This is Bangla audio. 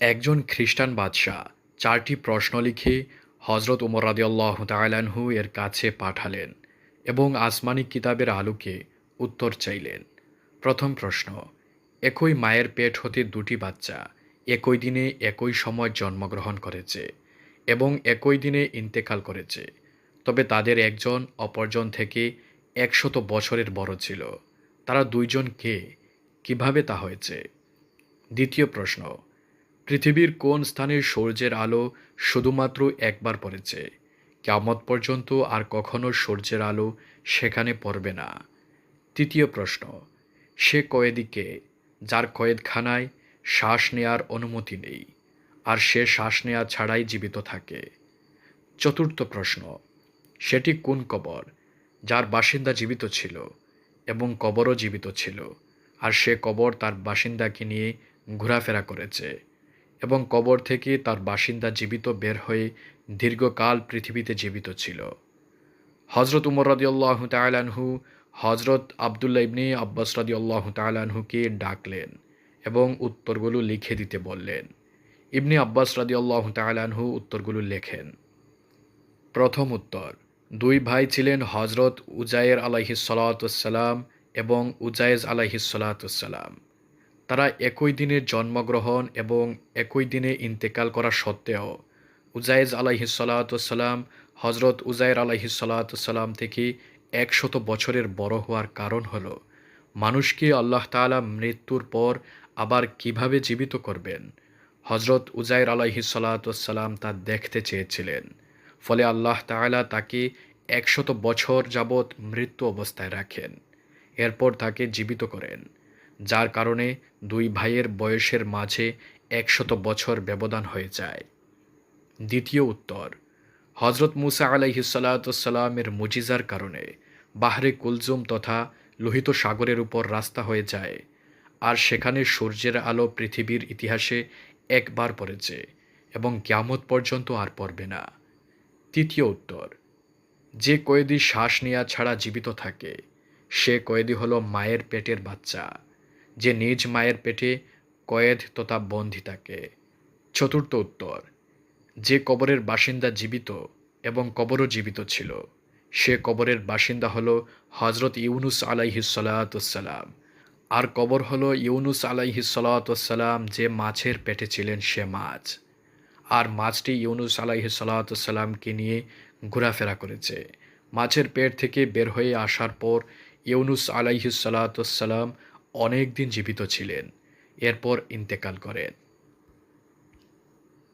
একজন খ্রিস্টান বাদশাহ, চারটি প্রশ্ন লিখে হজরত উমর রাদিয়াল্লাহ তালানহু এর কাছে পাঠালেন এবং আসমানি কিতাবের আলোকে উত্তর চাইলেন। প্রথম প্রশ্ন, একই মায়ের পেট হতে দুটি বাচ্চা একই দিনে একই সময় জন্মগ্রহণ করেছে এবং একই দিনে ইন্তেকাল করেছে, তবে তাদের একজন অপরজন থেকে একশত বছরের বড় ছিল। তারা দুইজন কে? কীভাবে তা হয়েছে? দ্বিতীয় প্রশ্ন পৃথিবীর কোন স্থানে সূর্যের আলো শুধুমাত্র একবার পড়েছে? কেমত পর্যন্ত আর কখনো সূর্যের আলো সেখানে পড়বে না। তৃতীয় প্রশ্ন, সে কয়েদিকে যার কয়েদখানায় শ্বাস নেয়ার অনুমতি নেই, আর সে শ্বাস নেয়া ছাড়াই জীবিত থাকে। চতুর্থ প্রশ্ন, সেটি কোন কবর? যার বাসিন্দা জীবিত ছিল এবং কবরও জীবিত ছিল, আর সে কবর তার বাসিন্দাকে নিয়ে ঘোরাফেরা করেছে। এবং কবর থেকে তার বাসিন্দা জীবিত বের হয়ে দীর্ঘকাল পৃথিবীতে জীবিত ছিল। হজরত উমর রাদিউল্লাহ তালানহু হজরত আবদুল্লা ইবনি আব্বাস রাদিউল্লাহ তালানহুকে ডাকলেন এবং উত্তরগুলো লিখে দিতে বললেন। ইবনি আব্বাস রাদিউল্লাহ তালানহু উত্তরগুলো লেখেন। প্রথম উত্তর, দুই ভাই ছিলেন হজরত উজায়ের আলাইহিসালাম এবং উজায়েজ আলাইহিসালাম তারা একই দিনে জন্মগ্রহণ এবং একই দিনে ইন্তেকাল করা সত্ত্বেও উজায়েজ আলাইহিসালাম হজরত উজায়ের আলাইহিসালাম থেকে একশত বছরের বড় হওয়ার কারণ হল, মানুষকে আল্লাহ তালা মৃত্যুর পর আবার কীভাবে জীবিত করবেন? হজরত উজাইর আলাইহিসাল্লাম তা দেখতে চেয়েছিলেন, ফলে আল্লাহ তাআলা তাকে একশত বছর যাবৎ মৃত্যু অবস্থায় রাখেন, এরপর তাকে জীবিত করেন। যার কারণে দুই ভাইয়ের বয়সের মাঝে একশত বছর ব্যবধান হয়ে যায়। দ্বিতীয় উত্তর হজরত মুসা আলাইহিসাল্লামের মুজিজার কারণে বাহরে কুলজুম তথা লোহিত সাগরের উপর রাস্তা হয়ে যায়, আর সেখানে সূর্যের আলো পৃথিবীর ইতিহাসে একবার পড়েছে এবং ক্যামত পর্যন্ত আর পড়বে না। তৃতীয় উত্তর, যে কয়েদি শ্বাস নেওয়া ছাড়া জীবিত থাকে, সে কয়েদি হলো মায়ের পেটের বাচ্চা। যে নিজ মায়ের পেটে কয়েদ তথা বন্দী থাকে। চতুর্থ উত্তর, যে কবরের বাসিন্দা জীবিত এবং কবরও জীবিত ছিল, সে কবরের বাসিন্দা হলো হজরত ইউনুস আলাইহিসালাম আর কবর হলো ইউনুস আলাইহিসালাম যে মাছের পেটে ছিলেন সে মাছ। আর মাছটি ইউনুস আলাইহিসালামকে নিয়ে ঘোরাফেরা করেছে। মাছের পেট থেকে বের হয়ে আসার পর ইউনুস আলাইহিসালাম অনেক দিন জীবিত ছিলেন। এরপর ইন্তেকাল করেন।